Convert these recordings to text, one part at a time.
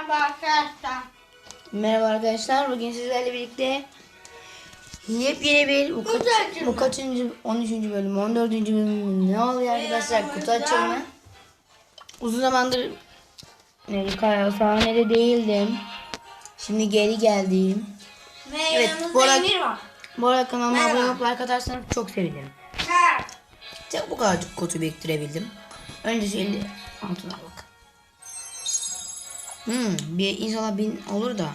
Merhaba arkadaşlar. Merhaba arkadaşlar. Bugün sizlerle birlikte yepyeni bir bu, kaç, bu kaçıncı 13. bölüm 14. bölüm ne oluyor arkadaşlar kutu açılımı. Uzun zamandır ne sahnede değildim. Şimdi geri geldim. Ve Evet, Emir var. Arada kanalıma abone olup like atarsanız çok sevinirim. Ha. Tek bu kadarcık kutu biriktirebildim. Önce şöyle altına bak. Hmm, bir inşallah bin olur da.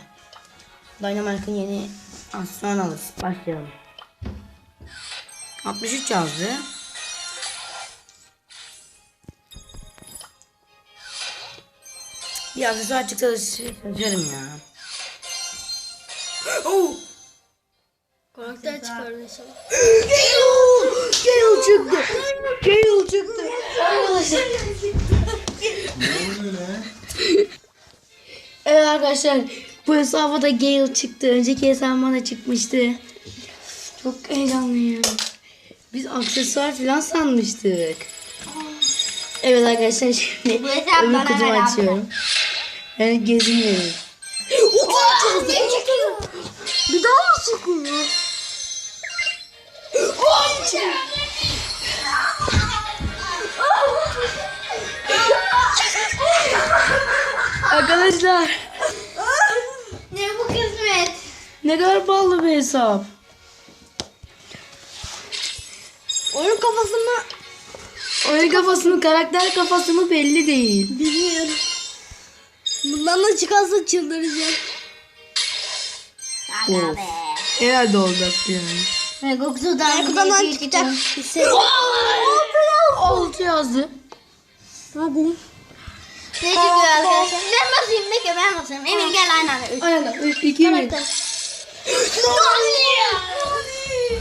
Dynamite'ın yeni aksesuarını alırız. Başlayalım. 63 yazdı. Bir aksesuar çıksa da şaşarım ya. Oh! Karakter çıkardı inşallah. Gale! Gale çıktı. Gale çıktı. Arkadaşlar. Evet arkadaşlar. Bu hesaba da Gale çıktı. Önceki hesabıma da çıkmıştı. Çok heyecanlıyım. Biz aksesuar falan sanmıştık. Evet arkadaşlar şimdi Bu hesap öbür bana kutumu beraber. açıyorum. Yani geziniyorum. Ne çıkıyor? Bir daha mı sıkıyor? Arkadaşlar Ne bu kısmet? ne kadar ballı bir hesap. Onun kafasını Oyun kafasının karakter kafası mı belli değil. biliyorum. Bundan da çıkarsa çıldıracağım. Of. Herhalde olacak yani. Ve Goku'dan Goku'dan çıkacak. Altı yazdı. Hadi. Ne çıkıyor arkadaşlar? Ben basayım bekle ben basayım. Emin gel aynı anda. Üç. Aynen 3 2 1. Nani! Nani!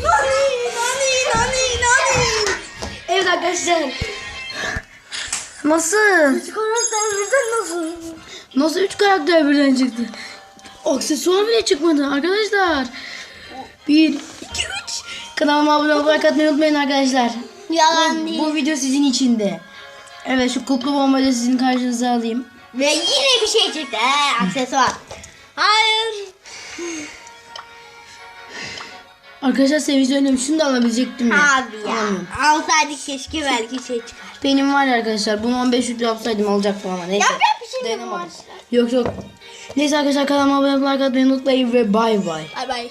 Nani! Nani! Nani! Evet arkadaşlar. Nasıl? Karakter birden nasıl? Nasıl 3 karakter birden çıktı? Aksesuar bile çıkmadı arkadaşlar. 1 2 3 Kanalıma abone olmayı like atmayı unutmayın arkadaşlar. Yalan Bu, değil. bu video sizin içinde. Evet şu kutlu bombayı sizin karşınıza alayım. Ve yine bir şey çıktı. He, aksesuar. Hayır. Arkadaşlar sevinçle önüm şunu da alabilecektim ya. Abi ya. Alamıyorum. Alsaydık keşke belki şey çıkar. Benim var ya arkadaşlar bunu 15 yüklü yapsaydım olacaktı ama neyse. Yap yap bir şey mi var? Yok yok. Neyse arkadaşlar kanalıma abone olmayı like atmayı unutmayın ve bay bay. Bay bay.